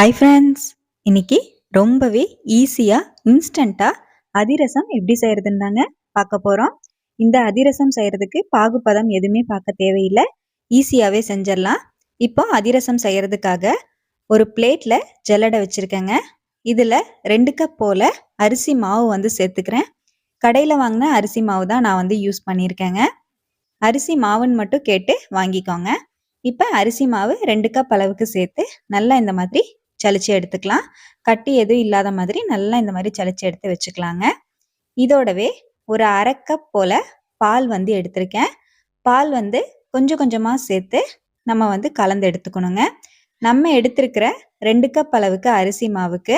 Hi friends இன்னைக்கு ரொம்பவே ஈஸியாக இன்ஸ்டண்ட்டாக அதிரசம் எப்படி செய்கிறதுன்னு தாங்க பார்க்க போகிறோம் இந்த அதிரசம் செய்கிறதுக்கு பாகுபதம் எதுவுமே பார்க்க தேவையில்லை. ஈஸியாகவே செஞ்சிடலாம். இப்போ அதிரசம் செய்கிறதுக்காக ஒரு பிளேட்டில் ஜல்லடை வச்சுருக்கேங்க. இதில் ரெண்டு கப் போல் அரிசி மாவு வந்து சேர்த்துக்கிறேன். கடையில் வாங்கின அரிசி மாவு தான் நான் வந்து யூஸ் பண்ணியிருக்கேங்க. அரிசி மாவுன்னு மட்டும் கேட்டு வாங்கிக்கோங்க. இப்போ அரிசி மாவு ரெண்டு கப் அளவுக்கு சேர்த்து நல்லா இந்த மாதிரி சளிச்சு எடுத்துக்கலாம். கட்டி எதுவும் இல்லாத மாதிரி நல்லா இந்த மாதிரி சளிச்சு எடுத்து வச்சுக்கலாங்க. இதோடவே ஒரு அரை கப் போல் பால் வந்து எடுத்திருக்கேன். பால் வந்து கொஞ்சம் கொஞ்சமாக சேர்த்து நம்ம வந்து கலந்து எடுத்துக்கணுங்க. நம்ம எடுத்திருக்கிற ரெண்டு கப் அளவுக்கு அரிசி மாவுக்கு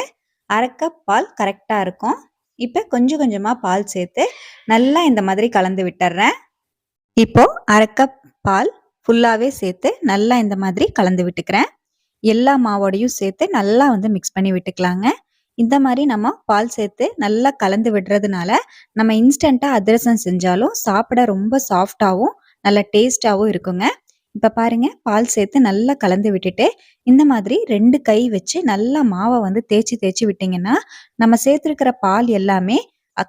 அரை கப் பால் கரெக்டாக இருக்கும். இப்போ கொஞ்சம் கொஞ்சமாக பால் சேர்த்து நல்லா இந்த மாதிரி கலந்து விட்டுறேன். இப்போ அரை கப் பால் ஃபுல்லாகவே சேர்த்து நல்லா இந்த மாதிரி கலந்து விட்டுக்கிறேன். எல்லா மாவோடையும் சேர்த்து நல்லா வந்து மிக்ஸ் பண்ணி விட்டுக்கலாங்க. இந்த மாதிரி நம்ம பால் சேர்த்து நல்லா கலந்து விடுறதுனால நம்ம இன்ஸ்டண்ட்டாக அதிரசம் செஞ்சாலும் சாப்பிட ரொம்ப சாஃப்டாகவும் நல்லா டேஸ்டாகவும் இருக்குங்க. இப்போ பாருங்க பால் சேர்த்து நல்லா கலந்து விட்டுட்டு இந்த மாதிரி ரெண்டு கை வச்சு நல்லா மாவை வந்து தேய்ச்சி தேய்ச்சி விட்டிங்கன்னா நம்ம சேர்த்துருக்கிற பால் எல்லாமே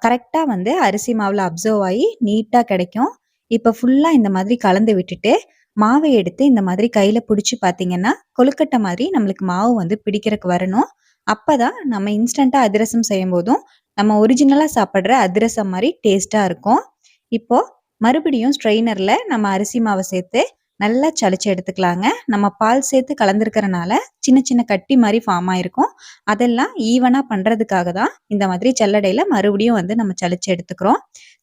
கரெக்டாக வந்து அரிசி மாவில் அப்சர்வ் ஆகி நீட்டாக கிடைக்கும். இப்போ ஃபுல்லாக இந்த மாதிரி கலந்து விட்டுட்டு மாவை எடுத்து இந்த மாதிரி கையில் பிடிச்சி பார்த்தீங்கன்னா கொழுக்கட்டை மாதிரி நம்மளுக்கு மாவு வந்து பிடிக்கிறதுக்கு வரணும். அப்போ தான் நம்ம இன்ஸ்டண்ட்டாக அதிரசம் செய்யும் போதும் நம்ம ஒரிஜினலாக சாப்பிட்ற அதிரசம் மாதிரி டேஸ்ட்டாக இருக்கும். இப்போது மறுபடியும் ஸ்ட்ரெயினரில் நம்ம அரிசி மாவை சேர்த்து நல்லா சளிச்சு எடுத்துக்கலாங்க. நம்ம பால் சேர்த்து கலந்துருக்கிறனால சின்ன சின்ன கட்டி மாதிரி ஃபார்ம் ஆயிருக்கும். அதெல்லாம் ஈவனாக பண்ணுறதுக்காக தான் இந்த மாதிரி சல்லடையில் மறுபடியும் வந்து நம்ம சளிச்சு எடுத்துக்கிறோம்.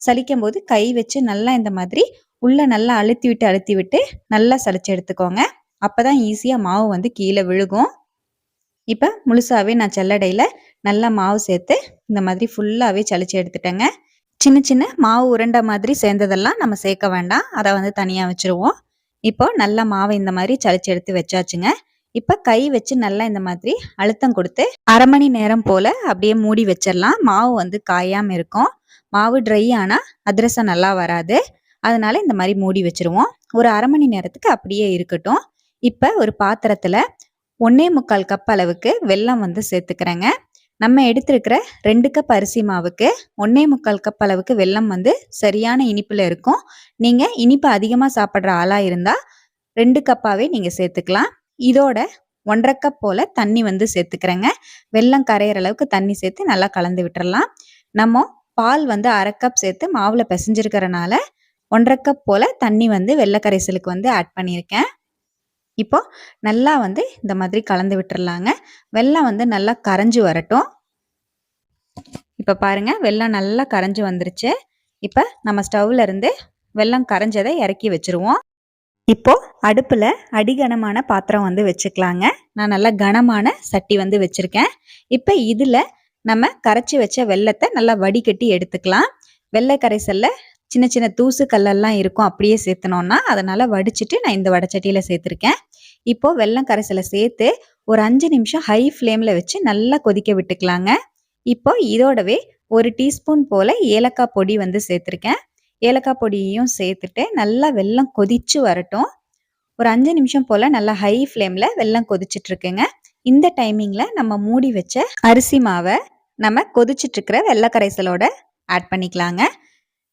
சலிக்கும் போது கை வச்சு நல்லா இந்த மாதிரி உள்ள நல்லா அழுத்தி விட்டு அழுத்தி விட்டு நல்லா சளிச்சு எடுத்துக்கோங்க. அப்பதான் ஈஸியா மாவு வந்து கீழே விழுகும். இப்போ முழுசாவே நான் செல்லடையில நல்லா மாவு சேர்த்து இந்த மாதிரி ஃபுல்லாவே சளிச்சு எடுத்துட்டேங்க. சின்ன சின்ன மாவு உருண்டை மாதிரி சேர்ந்ததெல்லாம் நம்ம சேர்க்க வேண்டாம். அதை வந்து தனியாக வச்சுருவோம். இப்போ நல்லா மாவை இந்த மாதிரி சளிச்சு எடுத்து வச்சாச்சுங்க. இப்போ கை வச்சு நல்லா இந்த மாதிரி அழுத்தம் கொடுத்து அரை மணி நேரம் போல் அப்படியே மூடி வச்சிடலாம். மாவு வந்து காயாமல் இருக்கும். மாவு ட்ரை ஆனால் அதிரசம் நல்லா வராது. அதனால இந்த மாதிரி மூடி வச்சிருவோம். ஒரு அரை மணி நேரத்துக்கு அப்படியே இருக்கட்டும். இப்போ ஒரு பாத்திரத்தில் ஒன்னே முக்கால் கப் அளவுக்கு வெல்லம் வந்து சேர்த்துக்கிறேங்க. நம்ம எடுத்திருக்கிற ரெண்டு கப் அரிசி மாவுக்கு ஒன்னே முக்கால் கப் அளவுக்கு வெல்லம் வந்து சரியான இனிப்பில் இருக்கும். நீங்கள் இனிப்பு அதிகமாக சாப்பிட்ற ஆளாக இருந்தால் ரெண்டு கப்பாகவே நீங்கள் சேர்த்துக்கலாம். இதோட ஒன்றரை கப் போல் தண்ணி வந்து சேர்த்துக்கிறேங்க. வெல்லம் கரையிற அளவுக்கு தண்ணி சேர்த்து நல்லா கலந்து விட்டுறலாம். நம்ம பால் வந்து அரை கப் சேர்த்து மாவில் பிசைஞ்சிருக்கிறனால ஒன்றரை கப் போல் தண்ணி வந்து வெள்ளை கரைசலுக்கு வந்து ஆட் பண்ணியிருக்கேன். இப்போது நல்லா வந்து இந்த மாதிரி கலந்து விட்டுறலாங்க. வெள்ளம் வந்து நல்லா கரைஞ்சி வரட்டும். இப்போ பாருங்கள் வெள்ளம் நல்லா கரைஞ்சி வந்துருச்சு. இப்போ நம்ம ஸ்டவ்லேருந்து வெள்ளம் கரைஞ்சதை இறக்கி வச்சிருவோம். இப்போ அடுப்பில் அடிகனமான பாத்திரம் வந்து வச்சுக்கலாங்க. நான் நல்லா கனமான சட்டி வந்து வச்சுருக்கேன். இப்போ இதில் நம்ம கரைச்சி வச்ச வெள்ளத்தை நல்லா வடிகட்டி எடுத்துக்கலாம். வெள்ளை கரைசலில் சின்ன சின்ன தூசு கல்லெல்லாம் இருக்கும் அப்படியே சேர்த்தனோன்னா அதனால் வடிச்சிட்டு நான் இந்த வடச்சட்டியில் சேர்த்துருக்கேன். இப்போது வெள்ளம் கரைசலை சேர்த்து ஒரு அஞ்சு நிமிஷம் ஹை ஃப்ளேமில் வச்சு நல்லா கொதிக்க விட்டுக்கலாங்க. இப்போ இதோடவே ஒரு டீஸ்பூன் போல் ஏலக்காய் பொடி வந்து சேர்த்துருக்கேன். ஏலக்காய் பொடியையும் சேர்த்துட்டு நல்லா வெள்ளம் கொதிச்சு வரட்டும். ஒரு அஞ்சு நிமிஷம் போல் நல்லா ஹை ஃப்ளேமில் வெள்ளம் கொதிச்சிட்ருக்குங்க. இந்த டைமிங்கில் நம்ம மூடி வச்ச அரிசி மாவை நம்ம கொதிச்சிட்ருக்கிற வெள்ளை கரைசலோட ஆட் பண்ணிக்கலாங்க.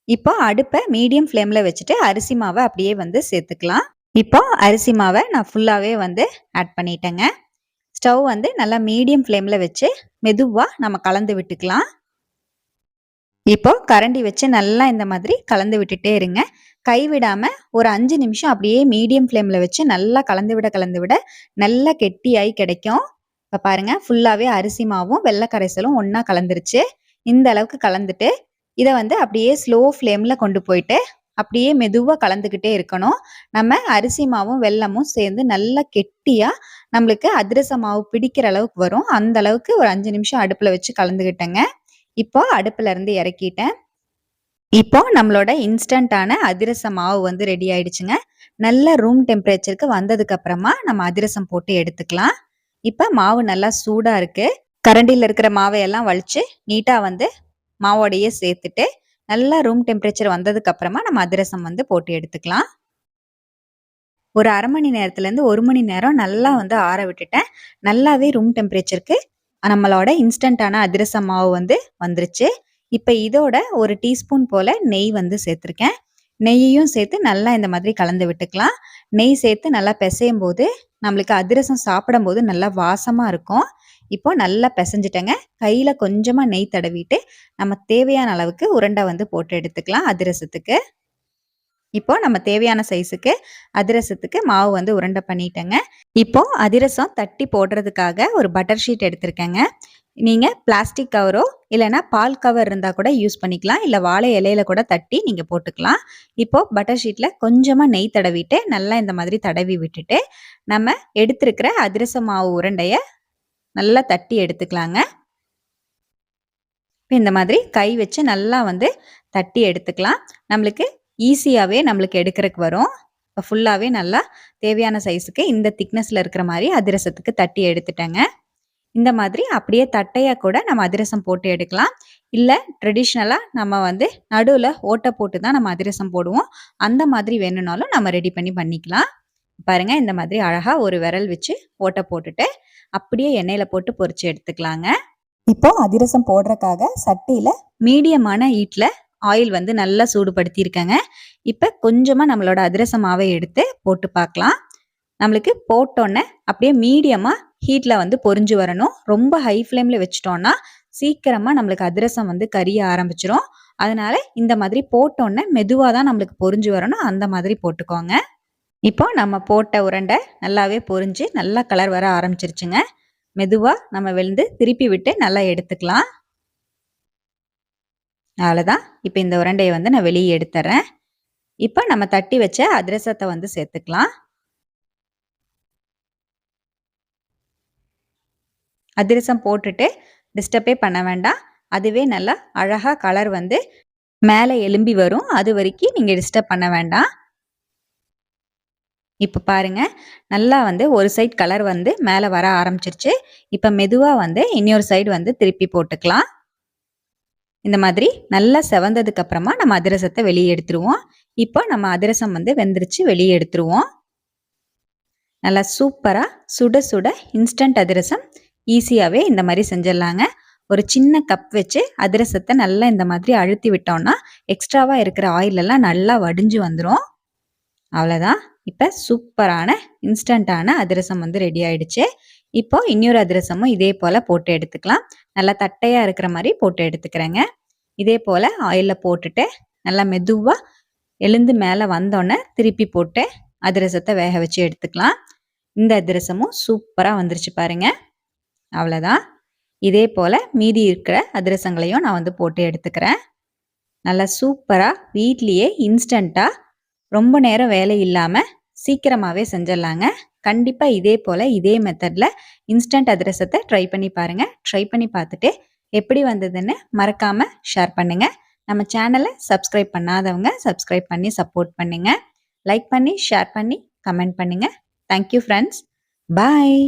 இப்போ அடுப்பை மீடியம் ஃப்ளேமில் வச்சுட்டு அரிசி மாவை அப்படியே வந்து சேர்த்துக்கலாம். இப்போ அரிசி மாவை நான் ஃபுல்லாகவே வந்து ஆட் பண்ணிட்டேங்க. ஸ்டவ் வந்து நல்லா மீடியம் ஃப்ளேமில் வச்சு மெதுவாக நம்ம கலந்து விட்டுக்கலாம். இப்போ கரண்டி வச்சு நல்லா இந்த மாதிரி கலந்து விட்டுட்டே இருங்க. கைவிடாம ஒரு அஞ்சு நிமிஷம் அப்படியே மீடியம் ஃப்ளேமில் வச்சு நல்லா கலந்து விட கலந்து விட நல்லா கெட்டியாகி கிடைக்கும். இப்போ பாருங்க ஃபுல்லாகவே அரிசி மாவும் வெள்ளை கரைசலும் ஒன்றா கலந்துருச்சு. இந்த அளவுக்கு கலந்துட்டு இதை வந்து அப்படியே ஸ்லோ ஃப்ளேமில் கொண்டு போயிட்டு அப்படியே மெதுவாக கலந்துக்கிட்டே இருக்கணும். நம்ம அரிசி மாவும் வெள்ளமும் சேர்ந்து நல்லா கெட்டியாக நம்மளுக்கு அதிரச மாவு பிடிக்கிற அளவுக்கு வரும். அந்த அளவுக்கு ஒரு அஞ்சு நிமிஷம் அடுப்பில் வச்சு கலந்துக்கிட்டேங்க இப்போ அடுப்பில் இருந்து இறக்கிட்டேன். இப்போ நம்மளோட இன்ஸ்டண்ட்டான அதிரச மாவு வந்து ரெடி ஆயிடுச்சுங்க. நல்ல ரூம் டெம்பரேச்சருக்கு வந்ததுக்கு அப்புறமா நம்ம அதிரசம் போட்டு எடுத்துக்கலாம். இப்போ மாவு நல்லா சூடாக இருக்கு. கரண்டியில் இருக்கிற மாவையெல்லாம் வலிச்சு நீட்டாக வந்து மாவோடையே சேர்த்துட்டு நல்லா ரூம் டெம்பரேச்சர் வந்ததுக்கு அப்புறமா நம்ம அதிரசம் வந்து போட்டு எடுத்துக்கலாம். ஒரு அரை மணி நேரத்துலேருந்து ஒரு மணி நேரம் நல்லா வந்து ஆற விட்டுட்டேன். நல்லாவே ரூம் டெம்பரேச்சருக்கு நம்மளோட இன்ஸ்டண்ட்டான அதிரச மாவு வந்து வந்துருச்சு. இப்போ இதோட ஒரு டீஸ்பூன் போல் நெய் வந்து சேர்த்துருக்கேன். நெய்யையும் சேர்த்து நல்லா இந்த மாதிரி கலந்து விட்டுக்கலாம். நெய் சேர்த்து நல்லா பிசையும் போது நம்மளுக்கு அதிரசம் சாப்பிடும்போது நல்லா வாசமாக இருக்கும். இப்போ நல்லா பிசைஞ்சிட்டேங்க. கையில் கொஞ்சமாக நெய் தடவிட்டு நம்ம தேவையான அளவுக்கு உருண்டை வந்து போட்டு எடுத்துக்கலாம் அதிரசத்துக்கு. இப்போ நம்ம தேவையான சைஸுக்கு அதிரசத்துக்கு மாவு வந்து உருண்டை பண்ணிட்டேங்க. இப்போ அதிரசம் தட்டி போடுறதுக்காக ஒரு பட்டர் ஷீட் எடுத்திருக்கேங்க. நீங்கள் பிளாஸ்டிக் கவரோ இல்லைனா பால் கவர் இருந்தால் கூட யூஸ் பண்ணிக்கலாம். இல்லை வாழை இலையில கூட தட்டி நீங்கள் போட்டுக்கலாம். இப்போது பட்டர் ஷீட்டில் கொஞ்சமாக நெய் தடவிட்டு நல்லா இந்த மாதிரி தடவி விட்டுட்டு நம்ம எடுத்திருக்கிற அதிரச மாவு உருண்டையை நல்லா தட்டி எடுத்துக்கலாங்க. இப்போ இந்த மாதிரி கை வச்சு நல்லா வந்து தட்டி எடுத்துக்கலாம். நம்மளுக்கு ஈஸியாகவே நம்மளுக்கு எடுக்கிறதுக்கு வரும். இப்போ ஃபுல்லாகவே நல்லா தேவையான சைஸுக்கு இந்த திக்னஸில் இருக்கிற மாதிரி அதிரசத்துக்கு தட்டி எடுத்துட்டேங்க. இந்த மாதிரி அப்படியே தட்டையாக கூட நம்ம அதிரசம் போட்டு எடுக்கலாம். இல்லை ட்ரெடிஷ்னலாக நம்ம வந்து நடுவில் ஓட்டை போட்டு தான் நம்ம அதிரசம் போடுவோம். அந்த மாதிரி வேணும்னாலும் நம்ம ரெடி பண்ணி பண்ணிக்கலாம். பாருங்கள் இந்த மாதிரி அழகாக ஒரு விரல் வச்சு ஓட்டை போட்டுட்டு அப்படியே எண்ணெயில் போட்டு பொரிச்சு எடுத்துக்கலாங்க. இப்போ அதிரசம் போடுறதுக்காக சட்டியில் மீடியமான ஹீட்டில் ஆயில் வந்து நல்லா சூடுபடுத்தியிருக்கேங்க. இப்போ கொஞ்சமாக நம்மளோட அதிரச மாவை எடுத்து போட்டு பார்க்கலாம். நம்மளுக்கு போட்டோன்னே அப்படியே மீடியமாக ஹீட்டில் வந்து பொரிஞ்சு வரணும். ரொம்ப ஹை ஃப்ளேமில் வச்சிட்டோன்னா சீக்கிரமாக நம்மளுக்கு அதிரசம் வந்து கரிய ஆரம்பிச்சிரும். அதனால இந்த மாதிரி போட்டோன்னே மெதுவாக தான் நம்மளுக்கு பொரிஞ்சு வரணும். அந்த மாதிரி போட்டுக்கோங்க. இப்போ நம்ம போட்ட உருண்டை நல்லாவே பொறிஞ்சு நல்லா கலர் வர ஆரம்பிச்சிருச்சுங்க. மெதுவாக நம்ம விழுந்து திருப்பி விட்டு நல்லா எடுத்துக்கலாம். அவ்வளோதான் இப்போ இந்த உருண்டையை வந்து நான் வெளியே எடுத்துறேன். இப்போ நம்ம தட்டி வச்ச அதிரசத்தை வந்து சேர்த்துக்கலாம். அதிரசம் போட்டுட்டு டிஸ்டர்பே பண்ண வேண்டாம். அதுவே நல்லா அழகாக கலர் வந்து மேலே எலும்பி வரும். அது வரைக்கும் நீங்கள் டிஸ்டர்ப் பண்ண வேண்டாம். இப்போ பாருங்க. நல்லா வந்து ஒரு சைட் கலர் வந்து மேலே வர ஆரம்பிச்சிருச்சு. இப்போ மெதுவாக வந்து இன்னொரு சைடு வந்து திருப்பி போட்டுக்கலாம். இந்த மாதிரி நல்லா செவந்ததுக்கு அப்புறமா நம்ம அதிரசத்தை வெளியே எடுத்துருவோம். இப்போ நம்ம அதிரசம் வந்து வெந்துருச்சு வெளியே எடுத்துருவோம். நல்லா சூப்பராக சுட சுட இன்ஸ்டன்ட் அதிரசம் ஈஸியாகவே இந்த மாதிரி செஞ்சிடலாங்க. ஒரு சின்ன கப் வச்சு அதிரசத்தை நல்லா இந்த மாதிரி அழுத்தி விட்டோம்னா எக்ஸ்ட்ராவாக இருக்கிற ஆயிலெல்லாம் நல்லா வடிஞ்சு வந்துடும் அவ்வளோதான் இப்போ சூப்பரான இன்ஸ்டண்ட்டான அதிரசம் வந்து ரெடி ஆயிடுச்சு. இப்போ இன்னொரு அதிரசமும் இதே போல் போட்டு எடுத்துக்கலாம். நல்லா தட்டையாக இருக்கிற மாதிரி போட்டு எடுத்துக்கிறேங்க. இதே போல் ஆயிலில் போட்டுட்டு நல்லா மெதுவாக எழுந்து மேலே வந்தோடனே திருப்பி போட்டு அதிரசத்தை வேக வச்சு எடுத்துக்கலாம். இந்த அதிரசமும் சூப்பராக வந்துருச்சு பாருங்க. அவ்வளோதான் இதே போல் மீதி இருக்கிற அதிரசங்களையும் நான் வந்து போட்டு எடுத்துக்கிறேன். நல்லா சூப்பராக வீட்லேயே இன்ஸ்டண்ட்டாக ரொம்ப நேரம் வேலை இல்லாமல் சீக்கிரமாகவே செஞ்சிடலாங்க. கண்டிப்பாக இதே போல் இதே மெத்தடில் இன்ஸ்டன்ட் அதிரசத்தை ட்ரை பண்ணி பாருங்கள் ட்ரை பண்ணி பார்த்துட்டு எப்படி வந்ததுன்னு மறக்காமல் ஷேர் பண்ணுங்கள் நம்ம சேனலை சப்ஸ்கிரைப் பண்ணாதவங்க சப்ஸ்கிரைப் பண்ணி சப்போர்ட் பண்ணுங்கள் லைக் பண்ணி ஷேர் பண்ணி கமெண்ட் பண்ணுங்கள் தேங்க்யூ ஃப்ரெண்ட்ஸ் பாய்